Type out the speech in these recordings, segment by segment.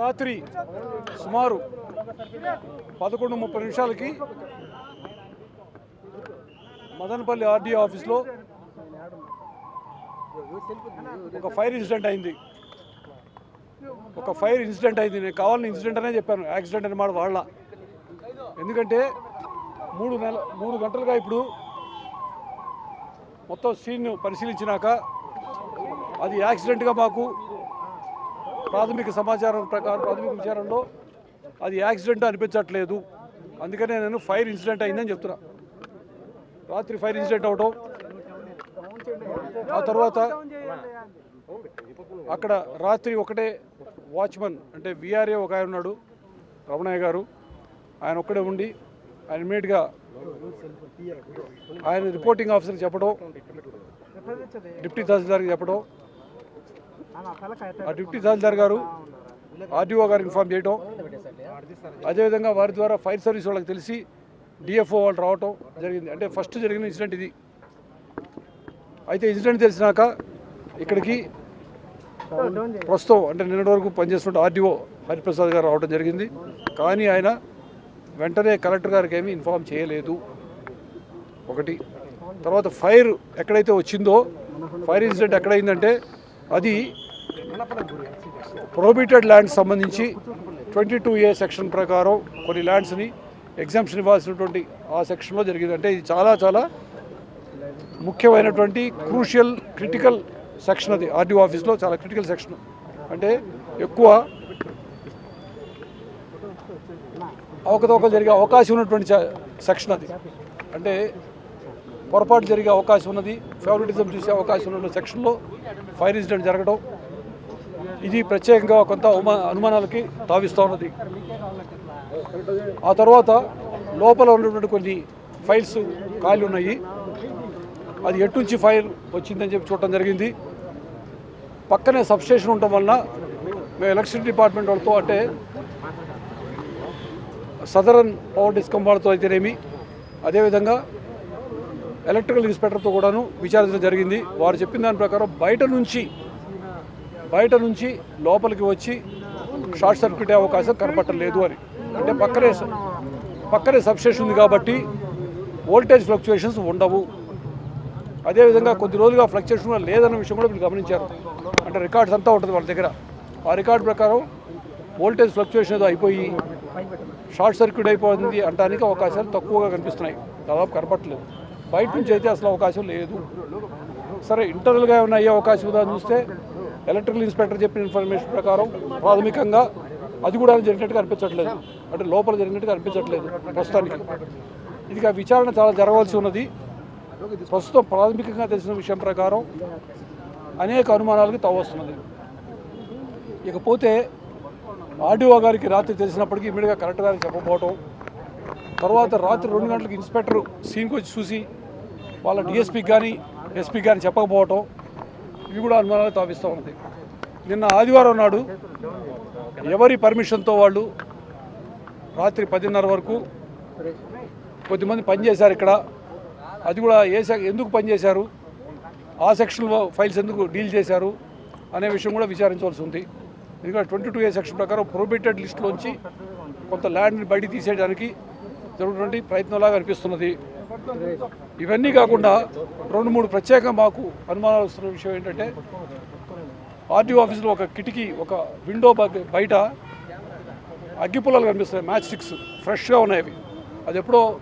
రాత్రి సుమారు పదకొండు ముప్పై నిమిషాలకి మదనపల్లి ఆర్డీఓ ఆఫీస్లో ఒక ఫైర్ ఇన్సిడెంట్ అయింది. ఒక ఫైర్ ఇన్సిడెంట్ అయింది. నేను కావాలని ఇన్సిడెంట్ అనే చెప్పాను. యాక్సిడెంట్ అని మాట వాళ్ళ. ఎందుకంటే మూడు నెల మూడు గంటలుగా ఇప్పుడు మొత్తం సీన్ పరిశీలించినాక అది యాక్సిడెంట్గా మాకు ప్రాథమిక సమాచారం ప్రకారం ప్రాథమిక విచారంలో అది యాక్సిడెంట్ అనిపించట్లేదు. అందుకనే నేను ఫైర్ ఇన్సిడెంట్ అయిందని చెప్తున్నా. రాత్రి ఫైర్ ఇన్సిడెంట్ అవటం ఆ తర్వాత అక్కడ రాత్రి ఒకటే వాచ్మన్ అంటే విఆర్ఏ ఒక ఆయన ఉన్నాడు రమణయ్య గారు. ఆయన ఒక్కడే ఉండి ఆయన ఇమీడియట్గా ఆయన రిపోర్టింగ్ ఆఫీసర్ చెప్పడం డిప్యూటీ తహసీల్దార్కి చెప్పడం ఆ డిప్యూటీ తహసీల్దార్ గారు ఆర్డీఓ గారు ఇన్ఫామ్ చేయడం అదేవిధంగా వారి ద్వారా ఫైర్ సర్వీస్ వాళ్ళకి తెలిసి డిఎఫ్ఓ వాళ్ళు రావటం జరిగింది. అంటే ఫస్ట్ జరిగిన ఇన్సిడెంట్ ఇది. అయితే ఇన్సిడెంట్ తెలిసినాక ఇక్కడికి ప్రస్తుతం అంటే నిన్నటి వరకు పనిచేస్తున్న ఆర్డీఓ హరిప్రసాద్ గారు రావడం జరిగింది. కానీ ఆయన వెంటనే కలెక్టర్ గారికి ఏమీ ఇన్ఫామ్ చేయలేదు. ఒకటి. తర్వాత ఫైర్ ఎక్కడైతే వచ్చిందో ఫైర్ ఇన్సిడెంట్ ఎక్కడైందంటే అది ప్రొబిటెడ్ ల్యాండ్స్ సంబంధించి ట్వంటీ టూ ఏ సెక్షన్ ప్రకారం కొన్ని ల్యాండ్స్ని ఎగ్జామ్షన్ ఇవ్వాల్సినటువంటి ఆ సెక్షన్లో జరిగింది. అంటే ఇది చాలా చాలా ముఖ్యమైనటువంటి క్రూషియల్ క్రిటికల్ సెక్షన్ అది. ఆర్డీఓ ఆఫీస్లో చాలా క్రిటికల్ సెక్షన్ అంటే ఎక్కువ అవకతవకలు జరిగే అవకాశం ఉన్నటువంటి సెక్షన్ అది. అంటే పొరపాటు జరిగే అవకాశం ఉన్నది. ఫేవరెటిజం చూసే అవకాశం ఉన్న సెక్షన్లో ఫైర్ ఇన్సిడెంట్ జరగడం. ఇది ప్రత్యేకంగా కొంత అనుమానాలకి తావిస్తూ ఉన్నది. ఆ తర్వాత లోపల ఉన్నటువంటి కొన్ని ఫైల్స్ ఖాళీ ఉన్నాయి. అది ఎటు నుంచి ఫైల్ వచ్చిందని చెప్పి చూడటం జరిగింది. పక్కనే సబ్స్టేషన్ ఉండటం వలన మేము ఎలక్ట్రిసిటీ డిపార్ట్మెంట్ వాళ్ళతో అంటే సదరన్ పవర్ డిస్కమ్ వాళ్ళతో అయితేనేమి అదేవిధంగా ఎలక్ట్రికల్ ఇన్స్పెక్టర్తో కూడాను విచారించడం జరిగింది. వారు చెప్పిన దాని ప్రకారం బయట నుంచి బయట నుంచి లోపలికి వచ్చి షార్ట్ సర్క్యూట్ అవకాశం కనపట్టలేదు అని. అంటే పక్కనే పక్కనే సబ్స్టేషన్ ఉంది కాబట్టి వోల్టేజ్ ఫ్లక్చుయేషన్స్ ఉండవు. అదేవిధంగా కొద్ది రోజులుగా ఫ్లక్చుయేషన్ కూడా లేదన్న విషయం కూడా మీరు గమనించారు. అంటే రికార్డ్స్ అంతా ఉంటుంది వాళ్ళ దగ్గర. ఆ రికార్డు ప్రకారం వోల్టేజ్ ఫ్లక్చుయేషన్ ఏదో అయిపోయి షార్ట్ సర్క్యూట్ అయిపోయింది అంటానికి అవకాశాలు తక్కువగా కనిపిస్తున్నాయి. దాదాపు కనపట్టలేదు బయట నుంచి అయితే అసలు అవకాశం లేదు. సరే ఇంటర్నల్గా ఏమైనా అయ్యే అవకాశం ఉందా చూస్తే ఎలక్ట్రికల్ ఇన్స్పెక్టర్ చెప్పిన ఇన్ఫర్మేషన్ ప్రకారం ప్రాథమికంగా అది కూడా జరిగినట్టుగా అనిపించట్లేదు. అంటే లోపల జరిగినట్టుగా అనిపించట్లేదు ప్రస్తుతానికి. ఇది విచారణ చాలా జరగవలసి ఉన్నది. ప్రస్తుతం ప్రాథమికంగా తెలిసిన విషయం ప్రకారం అనేక అనుమానాలకు తవ్వస్తున్నది ఇకపోతే ఆర్డీఓ గారికి రాత్రి తెలిసినప్పటికీ ఇమీడియట్గా కలెక్టర్ గారికి చెప్పకపోవటం తర్వాత రాత్రి రెండు గంటలకు ఇన్స్పెక్టర్ సీన్కి వచ్చి చూసి వాళ్ళ డిఎస్పీకి కానీ ఎస్పీకి కానీ చెప్పకపోవటం ఇవి కూడా అనుమానాలు తావిస్తూ ఉంది. నిన్న ఆదివారం నాడు ఎవరి పర్మిషన్తో వాళ్ళు రాత్రి పదిన్నర వరకు కొద్దిమంది పనిచేశారు ఇక్కడ. అది కూడా ఏ ఎందుకు పనిచేశారు ఆ సెక్షన్లో ఫైల్స్ ఎందుకు డీల్ చేశారు? అనే విషయం కూడా విచారించవలసి ఉంది. ఎందుకంటే ట్వంటీ టూ ఏ సెక్షన్ ప్రకారం ప్రొహిబిటెడ్ లిస్టులోంచి కొంత ల్యాండ్ని బయట తీసేయడానికి జరుగుతున్నటువంటి ప్రయత్నంలాగా అనిపిస్తున్నది. ఇవన్నీ కాకుండా రెండు మూడు ప్రత్యేకంగా మాకు అనుమానాలు వస్తున్న విషయం ఏంటంటే ఆర్డీఓ ఆఫీస్లో ఒక కిటికీ ఒక విండో బగ- బయట అగ్గిపుల్లలు కనిపిస్తాయి మ్యాచ్ స్టిక్స్ ఫ్రెష్గా ఉన్నాయి అవి. అది ఎప్పుడో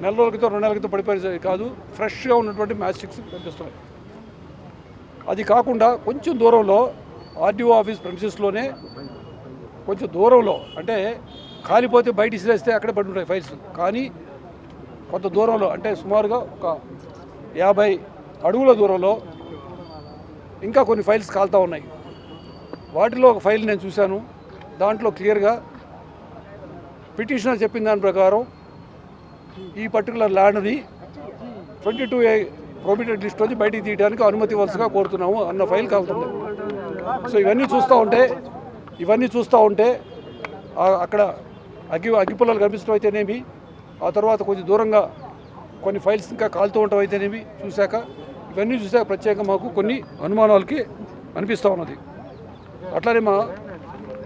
నెల రోజుల క్రితం రెండు నెలల క్రితం పడిపోయేది కాదు ఫ్రెష్గా ఉన్నటువంటి మ్యాచ్ స్టిక్స్ కనిపిస్తున్నాయి. అది కాకుండా కొంచెం దూరంలో ఆర్టీఓ ఆఫీస్ ప్రెమిసెస్లోనే కొంచెం దూరంలో అంటే కాలిపోతే బయట ఇసిరేస్తే అక్కడే పడి ఉంటాయి ఫైల్స్. కానీ కొంత దూరంలో అంటే సుమారుగా ఒక యాభై అడుగుల దూరంలో ఇంకా కొన్ని ఫైల్స్ కాలుతూ ఉన్నాయి. వాటిలో ఒక ఫైల్ నేను చూశాను. దాంట్లో క్లియర్గా పిటిషనర్ చెప్పిన దాని ప్రకారం ఈ పర్టికులర్ ల్యాండ్ని twenty two A prohibited list నుంచి బయటికి తీయడానికి అనుమతి వలసగా కోరుతున్నాము అన్న ఫైల్ కాలుతుంది సో ఇవన్నీ చూస్తూ ఉంటే ఇవన్నీ చూస్తూ ఉంటే అక్కడ అగ్గి అగ్గిపుల్లలు కనిపించడం అయితేనేమి ఆ తర్వాత కొంచెం దూరంగా కొన్ని ఫైల్స్ ఇంకా కాలుతూ ఉండటం అయితేనేమి చూశాక ఇవన్నీ చూశాక ప్రత్యేకంగా మాకు కొన్ని అనుమానాలకి అనిపిస్తూ ఉన్నది. అట్లానే మా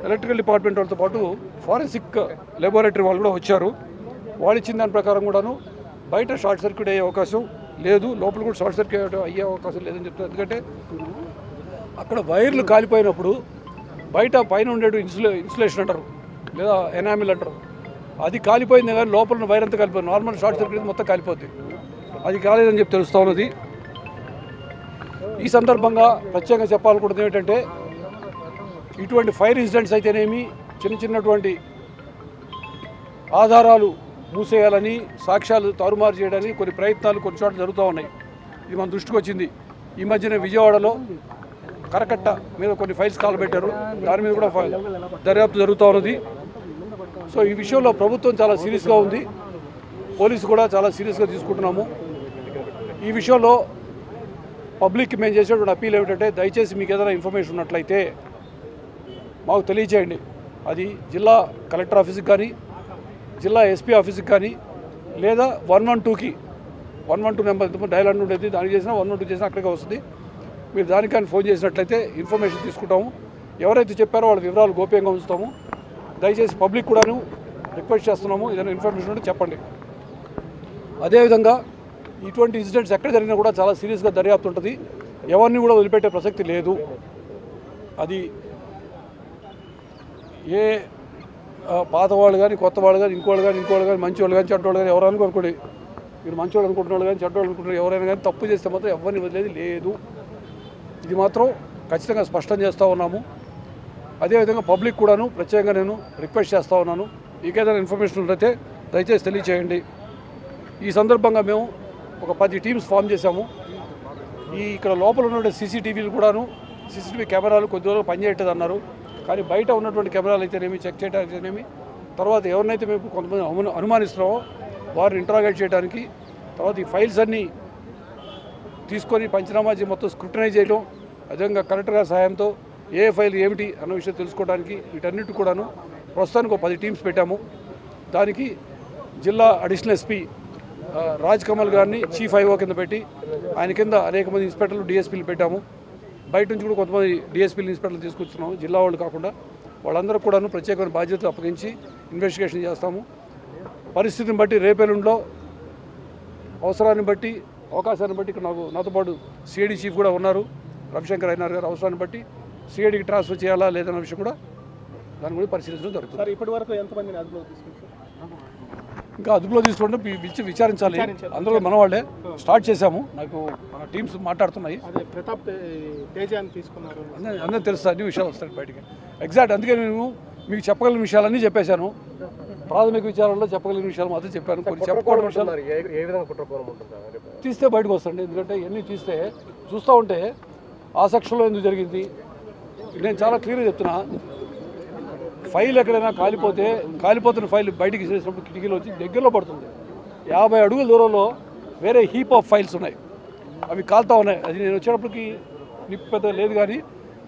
ఎలక్ట్రికల్ డిపార్ట్మెంట్ వాళ్ళతో పాటు ఫారెన్సిక్ లెబొరేటరీ వాళ్ళు కూడా వచ్చారు. వాళ్ళు ఇచ్చిన దాని ప్రకారం కూడాను బయట షార్ట్ సర్క్యూట్ అయ్యే అవకాశం లేదు లోపల కూడా షార్ట్ సర్క్యూట్ అయ్యే అవకాశం లేదని చెప్తారు ఎందుకంటే అక్కడ వైర్లు కాలిపోయినప్పుడు బయట పైన ఉండేటు ఇన్సులే ఇన్సులేషన్ అంటారు లేదా ఎనామిల్ అంటారు. అది కాలిపోయింది కానీ లోపల వైర్ అంతా కాలిపోయింది. నార్మల్ షార్ట్ సర్క్యూట్ మొత్తం కాలిపోద్ది. అది కాలేదని చెప్పి తెలుస్తూ ఉన్నది. ఈ సందర్భంగా ప్రత్యేకంగా చెప్పాలనుకుంటుంది ఏంటంటే ఇటువంటి ఫైర్ ఇన్సిడెంట్స్ అయితేనేమి చిన్న చిన్నటువంటి ఆధారాలు మూసేయాలని సాక్ష్యాలు తారుమారు చేయడానికి కొన్ని ప్రయత్నాలు కొన్ని చోట్ల జరుగుతూ ఉన్నాయి. ఇది మన దృష్టికి వచ్చింది. ఈ మధ్యన విజయవాడలో కరకట్ట మీద కొన్ని ఫైల్స్ కాల్ పెట్టారు. దాని మీద కూడా దర్యాప్తు జరుగుతూ ఉన్నది. సో ఈ విషయంలో ప్రభుత్వం చాలా సీరియస్గా ఉంది. పోలీసు కూడా చాలా సీరియస్గా తీసుకుంటున్నాము. ఈ విషయంలో పబ్లిక్ మేము చేసేటువంటి అప్పీల్ ఏమిటంటే దయచేసి మీకు ఏదైనా ఇన్ఫర్మేషన్ ఉన్నట్లయితే మాకు తెలియజేయండి. అది జిల్లా కలెక్టర్ ఆఫీస్కి కానీ జిల్లా ఎస్పీ ఆఫీస్కి కానీ లేదా వన్ వన్ టూకి one one two number dial అంటూ ఉండేది దానికి చేసినా వన్ వన్ టూ చేసినా అక్కడికే వస్తుంది. మీరు దానికని ఫోన్ చేసినట్లయితే ఇన్ఫర్మేషన్ తీసుకుంటాము. ఎవరైతే చెప్పారో వాళ్ళ వివరాలు గోప్యంగా ఉంచుతాము. దయచేసి పబ్లిక్ కూడాను రిక్వెస్ట్ చేస్తున్నాము ఏదైనా ఇన్ఫర్మేషన్ ఉంటే చెప్పండి. అదేవిధంగా ఇటువంటి ఇన్సిడెంట్స్ ఎక్కడ జరిగినా కూడా చాలా సీరియస్గా దర్యాప్తు ఉంటుంది. ఎవరిని కూడా వదిలిపెట్టే ప్రసక్తి లేదు. అది ఏ పాత వాళ్ళు కానీ కొత్త వాళ్ళు కానీ ఇంకోళ్ళు కానీ ఇంకోళ్ళు కానీ మంచి వాళ్ళు కానీ చెడ్డోళ్ళు కానీ ఎవరైనా అనుకోండి మీరు మంచివాళ్ళు అనుకుంటున్నారు వాళ్ళు కానీ చెడ్డోళ్ళు అనుకుంటున్నారు ఎవరైనా కానీ తప్పు చేస్తే మాత్రం ఎవరిని వదిలేది లేదు. ఇది మాత్రం ఖచ్చితంగా స్పష్టం చేస్తూ ఉన్నాము. అదేవిధంగా పబ్లిక్ కూడాను ప్రత్యేకంగా నేను రిక్వెస్ట్ చేస్తూ ఉన్నాను. ఇంకేదైనా ఇన్ఫర్మేషన్ ఉంటే దయచేసి తెలియచేయండి. ఈ సందర్భంగా మేము ఒక పది టీమ్స్ ఫామ్ చేశాము. ఈ ఇక్కడ లోపల ఉన్న సీసీటీవీలు కూడాను సీసీటీవీ కెమెరాలు కొద్ది రోజులు పనిచేయట్లేదు అన్నారు. కానీ బయట ఉన్నటువంటి కెమెరాలు అయితేనేమి చెక్ చేయడానికి తర్వాత ఎవరినైతే మేము కొంతమంది అను- అనుమానిస్తున్నామో వారిని ఇంటరాగేట్ చేయడానికి తర్వాత ఈ ఫైల్స్ అన్నీ తీసుకొని పంచనామా మొత్తం స్క్రూటనైజ్ చేయడం అదేవిధంగా కలెక్టర్ గారి సహాయంతో ఏ ఫైల్ ఏమిటి అన్న విషయం తెలుసుకోవడానికి వీటన్నిటి కూడాను ప్రస్తుతానికి ఒక పది టీమ్స్ పెట్టాము. దానికి జిల్లా అడిషనల్ ఎస్పీ రాజ్ కమల్ గారిని చీఫ్ ఐఓ కింద పెట్టి ఆయన కింద అనేక మంది ఇన్స్పెక్టర్లు డిఎస్పీలు పెట్టాము. బయట నుంచి కూడా కొంతమంది డిఎస్పీలు ఇన్స్పెక్టర్లు తీసుకొచ్చున్నాము జిల్లా వాళ్ళు కాకుండా వాళ్ళందరూ కూడాను ప్రత్యేకమైన బాధ్యతలు అప్పగించి ఇన్వెస్టిగేషన్ చేస్తాము. పరిస్థితిని బట్టి రేపెల్లుండిలో అవసరాన్ని బట్టి అవకాశాన్ని బట్టి ఇక్కడ నాకు నాతో పాటు సిఐడి చీఫ్ కూడా ఉన్నారు. రవిశంకర్ అయినారు గారు అవసరాన్ని బట్టి సిఐడికి ట్రాన్స్ఫర్ చేయాలా లేదన్న విషయం కూడా దాని గురించి పరిశీలించడం జరుగుతుంది. సార్ ఇప్పటి వరకు ఎంతమందిని అదుపులో తీసుకుంటారు ఇంకా అదుపులో తీసుకుంటే పిలిచి విచారించాలి. అందరూ మన వాళ్ళే స్టార్ట్ చేశాము. నాకు మన టీమ్స్ మాట్లాడుతున్నాయి. అదే ప్రతాప్ తేజాన్ని తీసుకున్నారు. అందరూ తెలుస్తుంది అన్ని విషయాలు వస్తాయి బయటికి. ఎగ్జాక్ట్ అందుకే నేను మీకు చెప్పగలిగిన విషయాలన్నీ చెప్పేశాను. ప్రాథమిక విచారంలో చెప్పగలిగిన విషయాలు మాత్రం చెప్పాను. కొన్ని చెప్పకూడని విషయాలు తీస్తే బయటకు వస్తాండి ఎందుకంటే ఇవన్నీ తీస్తే చూస్తూ ఉంటే ఆ సెక్షన్లో ఎందుకు జరిగింది? నేను చాలా క్లియర్గా చెప్తున్నా. ఫైల్ ఎక్కడైనా కాలిపోతే కాలిపోతున్న ఫైల్ బయటికి చేసినప్పుడు కిటికీలో వచ్చి దగ్గరలో పడుతుంది. యాభై అడుగుల దూరంలో వేరే హీప్ ఆఫ్ ఫైల్స్ ఉన్నాయి. అవి కాలుతా ఉన్నాయి. అది నేను వచ్చేటప్పటికి నిప్పు పెద్ద లేదు కానీ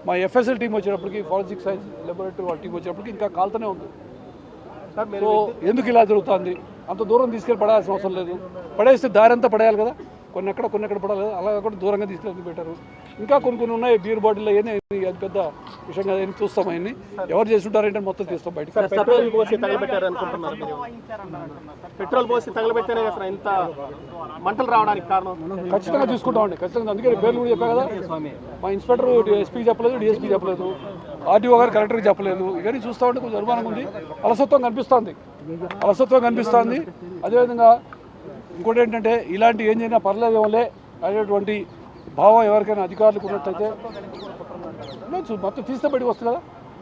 మా ఎఫ్ఎస్ఎల్ టీం వచ్చేటప్పటికి ఫారెన్సిక్ సైన్స్ లెబొరేటరీ వాళ్ళ టీం వచ్చేటప్పటికి ఇంకా కాలుతూనే ఉంది. సార్ సో ఎందుకు ఇలా జరుగుతుంది? అంత దూరం తీసుకెళ్ళి పడాల్సిన అవసరం లేదు. పడేస్తే దారి అంతా పడేయాలి కదా. కొన్ని ఎక్కడ కొన్ని ఎక్కడ పడాలి కదా. అలా కూడా దూరంగా తీసుకెళ్ళి పెట్టారు? ఇంకా కొన్ని కొన్ని ఉన్నాయి బీర్ బాటిల్ అవన్నీ అది పెద్ద విషయం కదా అవన్నీ చూస్తాం అవన్నీ. ఎవరు చేస్తుంటారంటే మొత్తం తీస్తాం బయటికి. పెట్రోల్ పోసి. పెట్రోల్ పోసి ఇంత మంటలు రావడానికి కారణం? ఖచ్చితంగా తీసుకుంటామండి ఖచ్చితంగా. అందుకే పేర్లు కూడా చెప్పా కదా. మా ఇన్స్పెక్టర్ ఎస్పీకి చెప్పలేదు డిఎస్పీ చెప్పలేదు. ఆర్టీఓ గారు కలెక్టర్కి చెప్పలేదు. ఇవన్నీ చూస్తూ ఉంటే కొంచెం అనుమానంగా ఉంది. అలసత్వం కనిపిస్తుంది. అలసత్వం కనిపిస్తుంది. అదేవిధంగా ఇంకోటి ఏంటంటే ఇలాంటి ఏం చేసినా పర్లేదు అనేటువంటి భావం ఎవరికైనా అధికారులకు ఉన్నట్టయితే. మొత్తం తీస్తే బయటకు వస్తుంది కదా.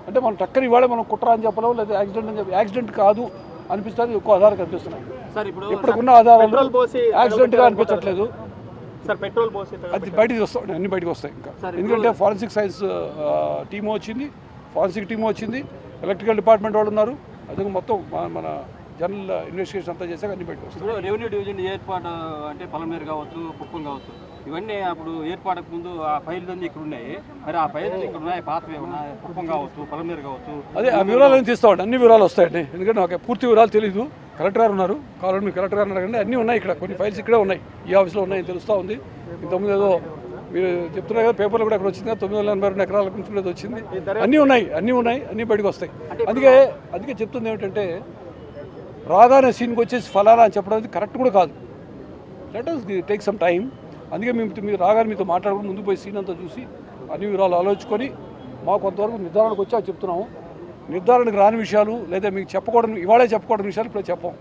అంటే మనం టక్కని ఇవాళ మనం కుట్ర అని చెప్పలేము లేదా యాక్సిడెంట్ అని చెప్పి యాక్సిడెంట్ కాదు అనిపిస్తుంది ఎక్కువ ఆధారాలు కనిపిస్తున్నాయి. సార్ ఇప్పుడు ఇప్పటికున్న ఆధారాలు యాక్సిడెంట్గా అనిపించట్లేదు. పెట్రోల్ అది. బయటికి వస్తాయి అన్ని బయటకు వస్తాయి ఇంకా. ఎందుకంటే ఫారెన్సిక్ సైన్స్ టీమ్ వచ్చింది ఫారెన్సిక్ టీమ్ వచ్చింది ఎలక్ట్రికల్ డిపార్ట్మెంట్ వాళ్ళు ఉన్నారు. అదే మొత్తం మన జనరల్ ఇన్వెస్టిగేషన్ అంతా చేసాక అన్ని బయటకు వస్తాయి. ఇప్పుడు రెవెన్యూ డివిజన్ ఏర్పాటు అంటే పలమేరు కావచ్చు కుప్పం కావచ్చు ఇవన్నీ అప్పుడు ఏర్పాటుకు ముందు ఆ ఫైల్స్ అన్ని ఇక్కడ ఉన్నాయి. మరి ఆ ఫైల్స్ ఇక్కడ ఉన్నాయి పాతవి ఉన్నాయి కుప్పం కావచ్చు పలమేరు కావచ్చు. అదే ఆ వివరాలు తీస్తామండి అన్ని వివరాలు వస్తాయండి. ఎందుకంటే నాకు పూర్తి వివరాలు తెలియదు కలెక్టర్ గారు ఉన్నారు కావాలని మీరు కలెక్టర్ గారు అడగండి. అన్నీ ఉన్నాయి ఇక్కడ కొన్ని ఫైల్స్ ఇక్కడే ఉన్నాయి. ఈ ఆఫీస్లో ఉన్నాయని తెలుస్తూ ఉంది. ఇంతకుముందు ఏదో మీరు చెప్తున్నారు కదా పేపర్లో కూడా అక్కడ వచ్చింది కదా, తొమ్మిది వందల ఎనభై రెండు ఎకరాల నుంచి కూడా వచ్చింది. అన్నీ ఉన్నాయి అన్నీ ఉన్నాయి అన్నీ బయటకు వస్తాయి. అందుకే అందుకే చెప్తుంది ఏమిటంటే రాగానే సీన్కి వచ్చేసి ఫలానా అని చెప్పడం అనేది కరెక్ట్ కూడా కాదు. Let us take some time అందుకే మేము మీరు రాగానే మీతో మాట్లాడుకుని ముందు పోయి సీన్ అంతా చూసి అన్ని వివరాలు ఆలోచించుకొని మా కొంతవరకు నిర్ధారణకు వచ్చా చెప్తున్నాము. నిర్ధారణకు రాని విషయాలు లేదా మీకు చెప్పకూడని ఇవాళే చెప్పకూడని విషయాలు ఇప్పుడు చెప్పాం.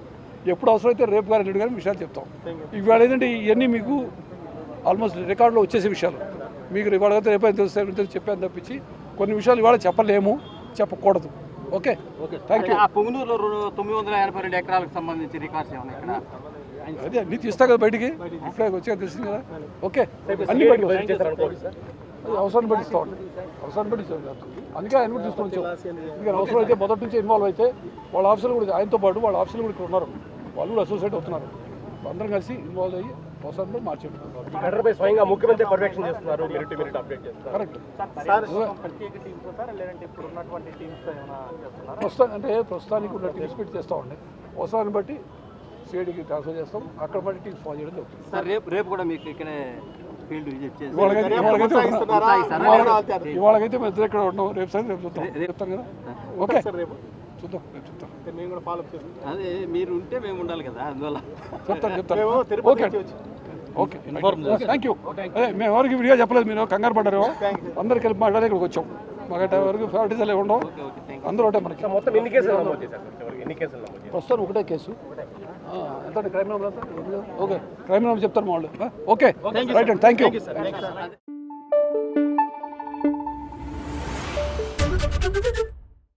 ఎప్పుడు అవసరమైతే రేపు గారు ఎల్లుండి కానీ విషయాలు చెప్తాం. ఇవాళ ఏంటంటే ఇవన్నీ మీకు ఆల్మోస్ట్ రికార్డులో వచ్చేసే విషయాలు. మీకు ఇవాళ అయితే రేపు అయితే తెలుస్తాయి చెప్పాను తప్పించి కొన్ని విషయాలు ఇవాళ చెప్పలేము చెప్పకూడదు. ఓకే. ఓకే. థ్యాంక్ యూ ఆ పొంగునూరులో తొమ్మిది వందల ఎనభై రెండు ఎకరాలకు సంబంధించి రికార్డ్స్ ఏమన్నా ఇక్కడ? అదే అన్ని తీస్తా కదా బయటికి? ఇప్పుడే వచ్చాక తెలిసింది కదా? ఓకే. అన్ని బయటకు అవసరాన్ని బట్టి ఇస్తాం. అవసరాన్ని బట్టి ఇస్తాం. అందుకే ఆయన కూడా తీసుకొని వచ్చాం. ఎందుకంటే అవసరం అయితే మొదటి నుంచి ఇన్వాల్వ్ అయితే వాళ్ళ ఆఫీసులు కూడా ఆయనతో పాటు వాళ్ళ ఆఫీసులు కూడా ఇక్కడ ఉన్నారు. వాళ్ళు కూడా అసోసియేట్ అవుతున్నారు. అందరం కలిసి ఇన్వాల్వ్ అయ్యి అవసరం మార్చేయండి ఘటనపై స్వయంగా ముఖ్యమంత్రి పర్యవేక్షణ చేస్తున్నారు. మినిట్ టు మినిట్ అప్డేట్ చేస్తున్నారు. కరెక్ట్ సార్ ప్రత్యేక టీమ్స్ సార్ లేదంటే ఇప్పుడు ఉన్నటువంటి టీమ్స్ ఏమైనా చేస్తున్నారా? ప్రస్తుతం అంటే ప్రస్తుతానికి ఉన్న టీమ్స్ పెట్టి చేస్తామండి అవసరాన్ని బట్టి సిఐడికి ట్రాన్స్ఫర్ చేస్తాం. అక్కడ బట్టి టీమ్స్ ఫాలో చేయడం జరుగుతుంది. సార్ రేపు రేపు కూడా మీకు ఇక్కడే ఫీల్డ్ విజిట్ చేసి ఇవాళకైతే మేము ఇద్దరు ఇక్కడ ఉన్నాం. రేపు సార్ రేపు చూద్దాం. చెప్తాం కదా? ఓకే. సార్ రేపు చూద్దాం రేపు చెప్తాం మేము కూడా ఫాలో అప్ చేస్తాం అదే మీరు ఉంటే మేము ఉండాలి కదా అందువల్ల. చెప్తాను చెప్తాను. ఓకే. ఓకే థ్యాంక్ యూ అదే మేము ఎవరికి విడిగా చెప్పలేదు మీరు. కంగారు పడ్డారు. అందరు కలిపి మాట్లాడే ఇక్కడికి వచ్చాం. మాకట వరకు అలా ఉండవు. అందరూ ఒకటే మనకి. మొత్తం ఎన్ని కేసులు ప్రస్తుతం ఒకటే కేసు. ఎంత crime number okay crime number చెప్తారు మా వాళ్ళు. ఓకే రైట్ అండి థ్యాంక్ యూ